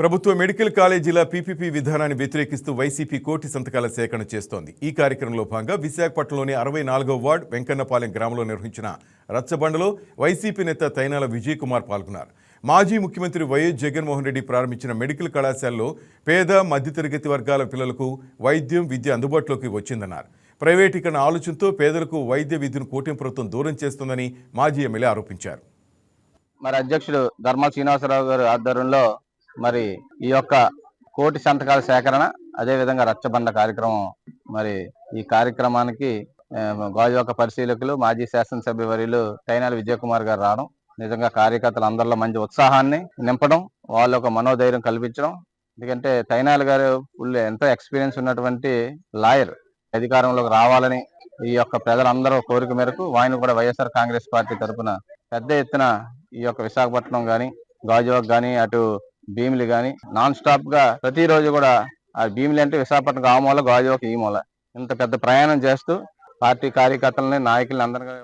ప్రభుత్వ మెడికల్ కాలేజీల పీపీపీ విధానాన్ని వ్యతిరేకిస్తూ వైసీపీ కోటి సంతకాల సేకరణ చేస్తోంది. ఈ కార్యక్రమంలో భాగంగా విశాఖపట్నంలోని అరవై నాలుగో వార్డ్ వెంకన్నపాలెం గ్రామంలో నిర్వహించిన రచ్చబండలో వైసీపీ నేత తైనాల విజయ్ కుమార్ పాల్గొన్నారు. మాజీ ముఖ్యమంత్రి వైఎస్ జగన్మోహన్ రెడ్డి ప్రారంభించిన మెడికల్ కళాశాలలో పేద మధ్యతరగతి వర్గాల పిల్లలకు వైద్యం విద్య అందుబాటులోకి వచ్చిందన్నారు. ప్రైవేటీకరణ ఆలోచనతో పేదలకు వైద్య విద్యను కూటమి ప్రభుత్వం దూరం చేస్తుందని మాజీ ఎమ్మెల్యే ఆరోపించారు. మరి అధ్యక్షుడు ధర్మా శ్రీనివాసరావు గారి ఆధ్వర్యంలో మరి ఈ యొక్క కోటి సంతకాల సేకరణ అదే విధంగా రచ్చబండ కార్యక్రమం మరి ఈ కార్యక్రమానికి గాజువాక పరిశీలకులు మాజీ శాసనసభ్య తైనాల విజయకుమార్ గారు రావడం నిజంగా కార్యకర్తలు అందరిలో మంచి ఉత్సాహాన్ని నింపడం వాళ్ళ ఒక మనోధైర్యం కల్పించడం. ఎందుకంటే తైనాల గారు ఎంతో ఎక్స్పీరియన్స్ ఉన్నటువంటి లాయర్ అధికారంలోకి రావాలని ఈ యొక్క ప్రజలందరూ కోరిక మేరకు ఆయన కూడా వైఎస్ఆర్ కాంగ్రెస్ పార్టీ తరఫున పెద్ద ఎత్తున ఈ యొక్క విశాఖపట్నం కానీ గాజువాక్ కానీ అటు భీములు గాని నాన్ స్టాప్గా ప్రతిరోజు కూడా ఆ భీములు అంటే విశాఖపట్నం ఆ మూల గాజువాక ఈ మూల. ఇంత పెద్ద ప్రయాణం చేస్తూ పార్టీ కార్యకర్తలని నాయకులని అందరికీ